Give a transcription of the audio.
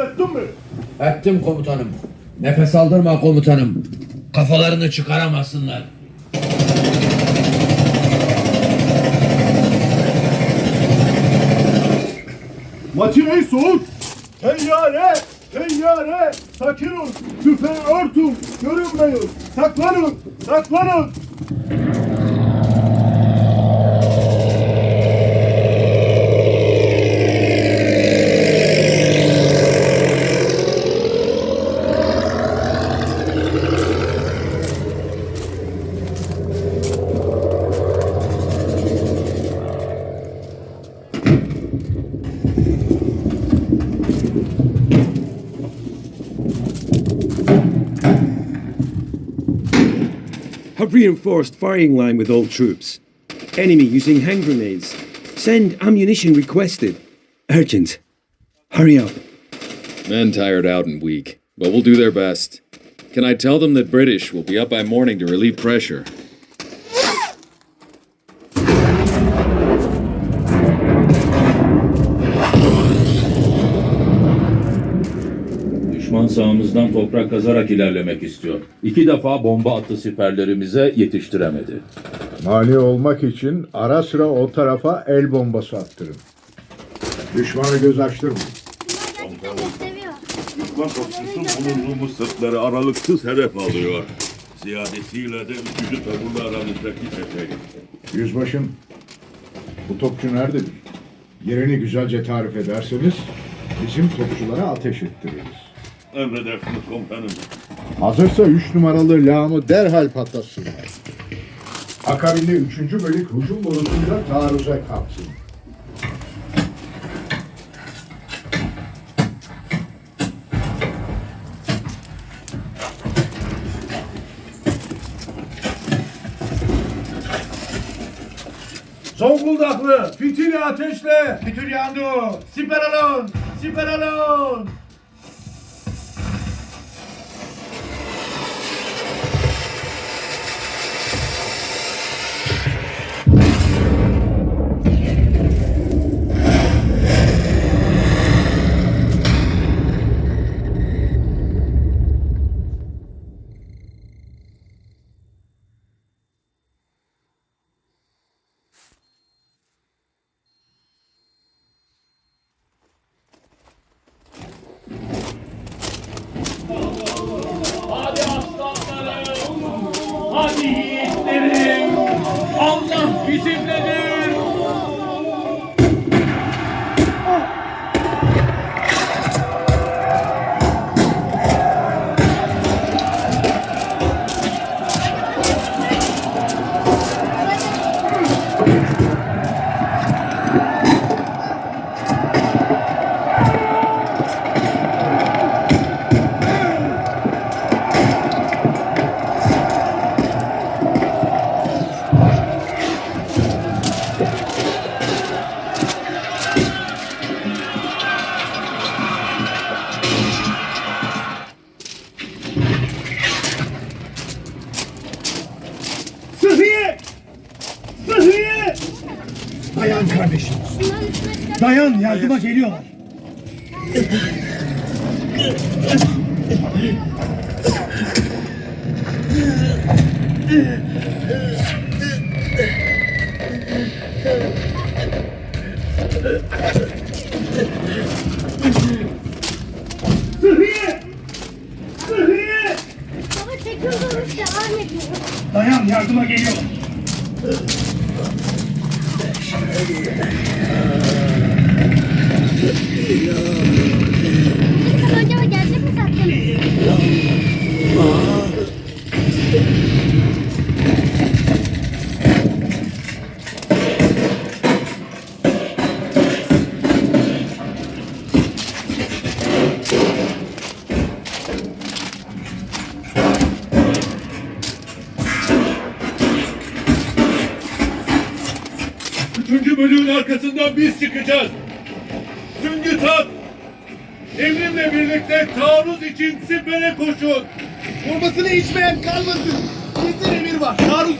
ettin mi? Ettim komutanım. Nefes aldırma komutanım. Kafalarını çıkaramasınlar. Makineyi soğut. Teyyare, teyyare. Sakinun, tüfeği örtün. Görünmeyin. Saklanın, saklanın. Have reinforced firing line with all troops. Enemy using hand grenades. Send ammunition requested. Urgent. Hurry up. Men tired out and weak, but we'll do their best. Can I tell them that British will be up by morning to relieve pressure? Düşman sağımızdan toprak kazarak ilerlemek istiyor. İki defa bomba attı siperlerimize yetiştiremedi. Mani olmak için ara sıra o tarafa el bombası attırın. Düşmanı göz açtırmayın. Bunlar gerçekten gösteriyor. Düşman topçusu bulunduğumuz sırtları aralıksız hedef alıyor. Ziyadesiyle de üçüncü taburla aramızdaki cephe. Yüzbaşım, bu topçu nerededir? Yerini güzelce tarif ederseniz bizim topçulara ateş ettiririz. Emredersiniz komutanım. Hazırsa 3 numaralı lağımı derhal patlatsınlar. Akabinde 3. bölük hücum borusuyla taarruza kalksın. Zonguldaklı, fitili ateşle. Fitil yandı. Siper alın, siper alın. Hadi yiğitlerim! Allah bizimledir! Üstüne çıkar. Dayan, yardıma geliyorlar. Sıhhiye! Sıhhiye! Baba çekiyoruz devam ediyor. Dayan, yardıma geliyorlar. Thank you. Bölüğün arkasından biz çıkacağız. Süngü tak. Emrimle birlikte taarruz için sipere koşun. Formasını içmeyen kalmasın. Kesin emir var. Taarruzdan